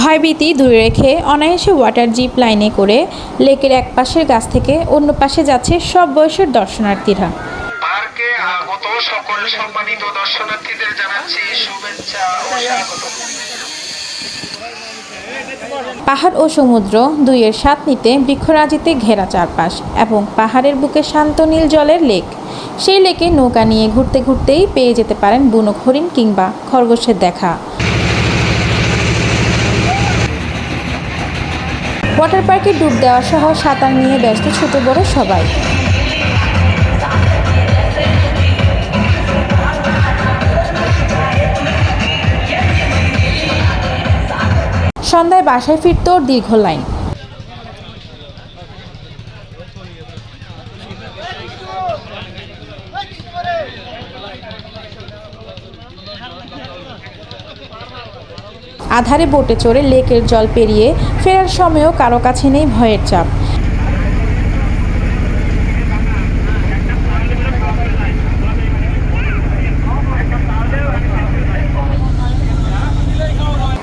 ভয়ভীতি দূরে রেখে অনায়াসে ওয়াটার জিপ লাইনে করে লেকের এক পাশের গাছ থেকে অন্য পাশে যাচ্ছে সব বয়সের দর্শনার্থীরা। পার্কে আগত সকল সম্মানিত দর্শনার্থীদের জানাচ্ছি শুভেচ্ছা ও পাহাড় ও সমুদ্র দুইয়ের সাত নিতে বৃক্ষরাজিতে ঘেরা চারপাশ এবং পাহাড়ের বুকে শান্ত নীল জলের লেক সেই লেকে নৌকা নিয়ে ঘুরতে ঘুরতেই পেয়ে যেতে পারেন বুনো হরিণ কিংবা খরগোশের দেখা। ওয়াটার পার্কে ডুব দেওয়া সহ সাঁতার নিয়ে ব্যস্ত ছোট বড় সবাই। সন্ধ্যায় বাসায় ফিরতেও দীর্ঘ লাইন। আধারে বোটে চড়ে লেকের জল পেরিয়ে ফেরার সময়ও কারও কাছে নেই ভয়ের চাপ।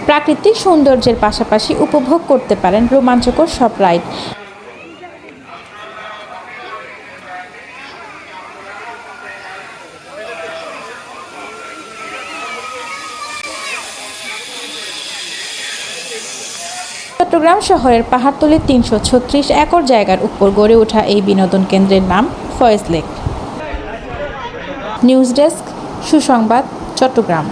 প্রাকৃতিক সৌন্দর্যের পাশাপাশি উপভোগ করতে পারেন রোমাঞ্চকর সব রাইড। চট্টগ্রাম শহরের পাহাড়তলির তিনশো ছত্রিশ একর জায়গার উপর গড়ে ওঠা এই বিনোদন কেন্দ্রের নাম ফয়েজ লেক। নিউজ ডেস্ক, সুসংবাদ, চট্টগ্রাম।